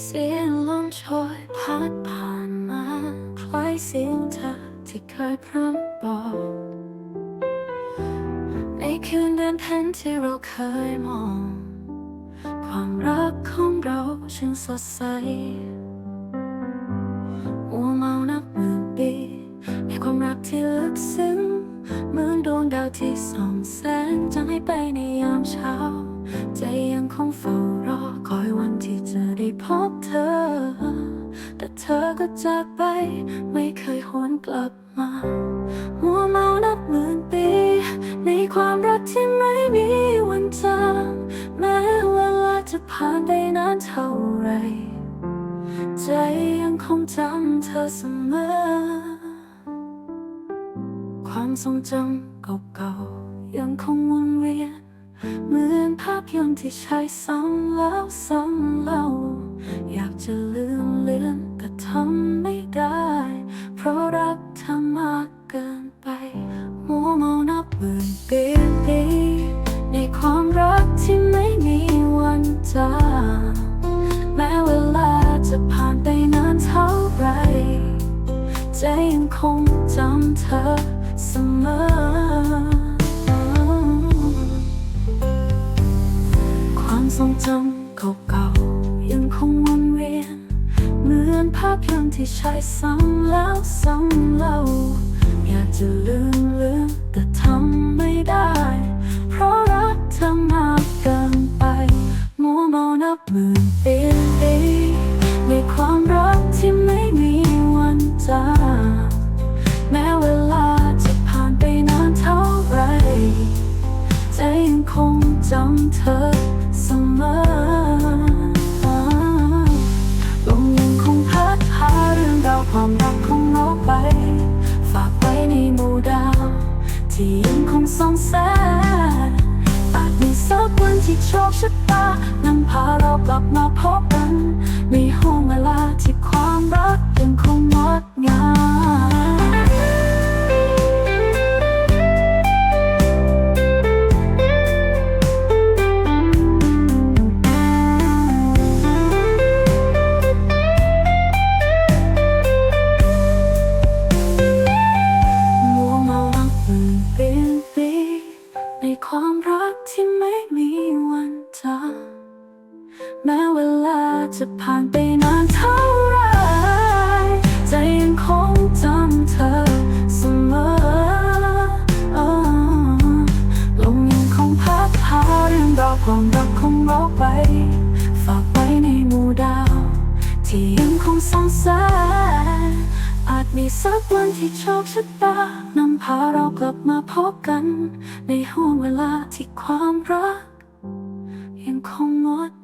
เสียงลมโชยพัดผ่านมาคล้ายเสียงเธอที่เคยพร่ำบอก ในคืนเดือนเพ็ญที่เราเคยมอง ความรักของเราช่างสดใสมัวเมานับหมื่นปีในความรักที่ลึกซึ้งเหมือนดวงดาวที่ส่องแสงจะให้ไปในยามเช้าใจยังคงเฝ้า พบเธอ แต่เธอก็จากไป ไม่เคยหวนกลับมา มัวเมานับหมื่นปี ในความรักที่ไม่มีวันจางแม้เวลาจะผ่านไปนานเท่าไร ใจยังคงจำเธอเสมอ ความทรงจำเก่าๆยังคงวนเวียน เหมือนภาพยนตร์ที่ใช้ซ้ำแล้วซ้ำเล่า อยากจะลืมเลือนก็ทำไม่ได้ เพราะรักเธอมากเกินไปมัวเมานับหมื่นปีปีในความรักที่ไม่มีวันจางแม้เวลาจะผ่านไปนานเท่าไรใจยังคงจำเธอเสมอ ทรงจำเก่าๆยังคงวนเวียน เหมือนภาพยนตร์ที่ใช้ซ้ำแล้วซ้ำเล่า อยากจะลืมลือนแต่ทำไม่ได้ เพราะรักเธอมากเกินไปมัวเมานับหมื่นปีในความรักที่ไม่มีวันจางแม้เวลาจะผ่านไปนานเท่าไรใจยังคงจำเธอ เสมอลมยังคงพัดพาเรื่องราวความรักของเราไป ฝากไว้ในหมู่ดาว ที่ยังคงส่องแสงอาจมีสักวันที่โชคชะตานำพาเรากลับมาพบกันในห้วงเวลาที่ความรักยังคงงดงาม แม้เวลาจะผ่านไปนานเท่าไรใจยังคงจำเธอเสมอลมยังคงพัดพาเรื่องราวความรักของเราไป ฝากไว้ในหมู่ดาว ที่ยังคงส่องแสงอาจมีสักวันที่โชคชะตานำพาเรากลับมาพบกัน ในห้วงเวลาที่ความรัก ยังคงงด